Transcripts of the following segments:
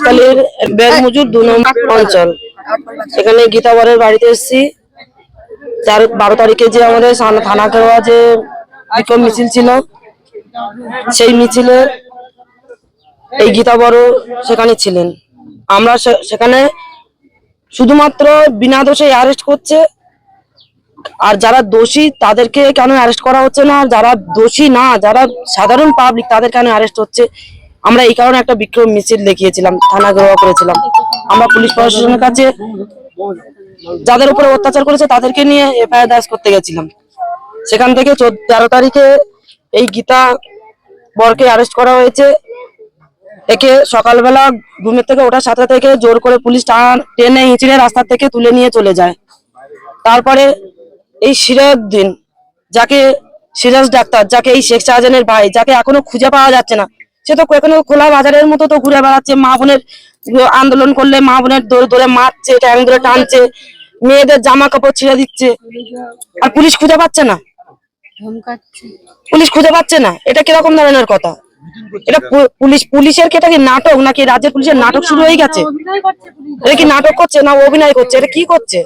সন্দেশখালীর বেরমজুর দু নম্বর অঞ্চল। সেখানে গীতাবরের বাড়িতে এসেছি। বারো তারিখে যে আমাদের থানা দেওয়া যে বিক্ষোভ মিছিল ছিল, সেই মিছিলে এই গীতাবরও সেখানে ছিলেন। আমরা সেখানে শুধুমাত্র বিনা দোষে অ্যারেস্ট করছে। আর যারা দোষী তাদেরকে কেন অ্যারেস্ট করা হচ্ছে না? আর যারা দোষী না, যারা সাধারণ পাবলিক তাদের কেন অ্যারেস্ট হচ্ছে? আমরা এই কারণে একটা বিক্ষোভ মিছিল দেখিয়েছিলাম থানা গ্রহ করেছিলাম। আমরা পুলিশ প্রশাসনের কাছে যাদের উপরে অত্যাচার করেছে তাদেরকে নিয়ে এফআইআর দায়ের করতে গেছিলাম। সেখান থেকে তেরো তারিখে এই গীতা বরকে অ্যারেস্ট করা হয়েছে। একে সকালবেলা ঘুমের থেকে ওঠার সাথে থেকে জোর করে পুলিশ টান- হিঁচড়ে রাস্তা থেকে তুলে নিয়ে চলে যায়। তারপরে এই সিরাজউদ্দিন যাকে সিরাজ ডাক্তার, যাকে এই শেখ শাহজাহানের ভাই, যাকে এখনও খুঁজে পাওয়া যাচ্ছে না সে তো এখনও খোলা বাজারের মতো তো ঘুরে বেড়াচ্ছে মা বোনের আন্দোলন করলে মা বোনের দৌড়ে দৌড়ে মারছে ট্যাং ধরে টানছে মেয়েদের জামা কাপড় ছিঁড়ে দিচ্ছে। আর পুলিশ খুঁজে পাচ্ছে না। পুলিশ খুঁজে পাচ্ছে না। এটা কীরকম ধরনের কথা? এটা পুলিশ পুলিশের কি এটা কি নাটক নাকি রাজ্যের পুলিশের নাটক শুরু হয়ে গেছে? এটা কি নাটক করছে না অভিনয় করছে? এটা কি করছে?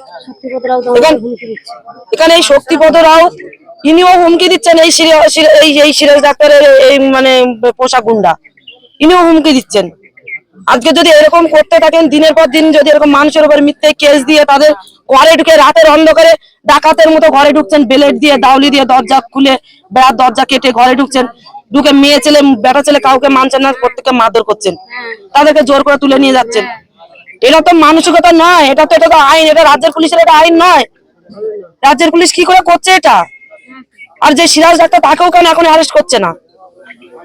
এখানে এই শক্তিপদ রাউত ইনিও হুমকি দিচ্ছেন এই এই এই সিরাজ ডাক্তারের এই মানে পোশাক গুন্ডা। ইনিও হুমকি দিচ্ছেন। আজকে যদি এরকম করতে থাকেন, দিনের পর দিন যদি এরকম মানুষের উপর মিথ্যে কেস দিয়ে তাদের ঘরে ঢুকে রাতের অন্ধকারে ডাকাতের মতো ঘরে ঢুকছেন, বেলেট দিয়ে দাউলি দিয়ে, দরজা খুলে, বেড়ার দরজা কেটে ঘরে ঢুকছেন, ঢুকে মেয়ে ছেলে, বেটা ছেলে কাউকে মানছেন না, প্রত্যেককে মারধর করছেন, তাদেরকে জোর করে তুলে নিয়ে যাচ্ছেন। এটা তো মানসিকতা নয়, এটা তো এটা তো আইন, এটা রাজ্যের পুলিশের এটা আইন নয়। রাজ্যের পুলিশ কি করে করছে এটা? আর যে সিরাজ ডাক্তার তাকেও কেন এখন অ্যারেস্ট করছে না?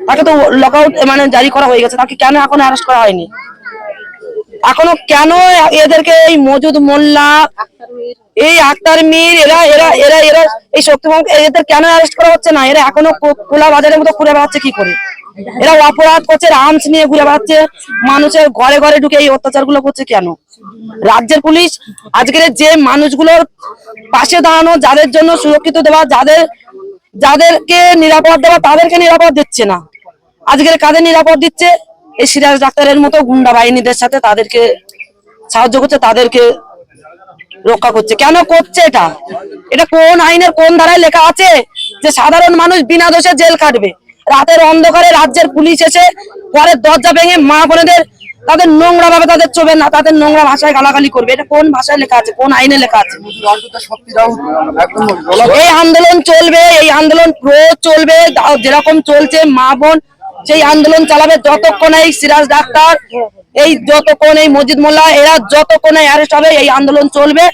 তাকে তো লকআউট মানে জারি করা হয়ে গেছে, তাকে কেন এখন অ্যারেস্ট করা হয়নি? এখনও কেন এদেরকে এই মজুদ মোল্লা, এই আক্তার মীর, এরা এরা এরা এরা এই শক্তিভঙ্গ এদের কেন অ্যারেস্ট করা হচ্ছে না? এরা এখনও খোলা বাজারের মতো ঘুরে বেড়াচ্ছে কি করে? এরা অপরাধ করছে আর্মস নিয়ে ঘুরে বেড়াচ্ছে, মানুষের ঘরে ঘরে ঢুকে এই অত্যাচারগুলো করছে কেন? রাজ্যের পুলিশ আজকের যে মানুষগুলোর পাশে দাঁড়ানো, যাদের জন্য সুরক্ষিত দেওয়া, যাদের যাদেরকে নিরাপদ দেওয়া, তাদেরকে নিরাপদ দিচ্ছে না। আজকের কাদের নিরাপদ দিচ্ছে? এই সিরাজ ডাক্তারের মতো গুন্ডা বাহিনীদের সাথে তাদেরকে সাহায্য করছে, তাদেরকে রক্ষা করছে। কেন করছে এটা? এটা কোন আইনের কোন ধারায় লেখা আছে যে সাধারণ মানুষ বিনা দোষে জেল কাটবে রাতের অন্ধকারে রাজ্যের পুলিশ এসে ঘরের দরজা ভেঙে মা বোনেদের তাদের নোংরা ভাবে তাদের চোবে না, তাদের নোংরা ভাষায় গালাগালি করবে। এটা কোন ভাষায় লেখা আছে, কোন আইনে লেখা আছে? এই আন্দোলন চলবে, এই আন্দোলন প্রো চলবে যেরকম চলছে, মা বোন সেই আন্দোলন চালাবে, যতক্ষণ এই সিরাজ ডাক্তার, এই যতক্ষণ এই মজিদ মোল্লা, এরা যতক্ষণ অ্যারেস্ট হবে, এই আন্দোলন চলবে।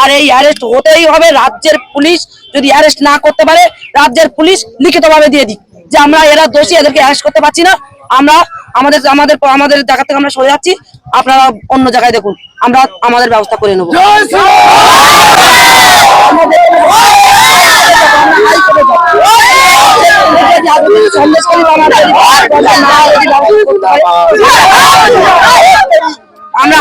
আর এই অ্যারেস্ট হতেই হবে, রাজ্যের পুলিশ যদি অ্যারেস্ট না করতে পারে, রাজ্যের পুলিশ লিখিতভাবে দিয়ে দিক যে আমরা এরা দোষী, এদেরকে অ্যারেস্ট করতে পারছি না। আমরা আমাদের আমাদের আমাদের জায়গা থেকে আমরা সরে যাচ্ছি। আপনারা অন্য জায়গায় দেখুন। আমরা আমাদের ব্যবস্থা করে নেব। আমরা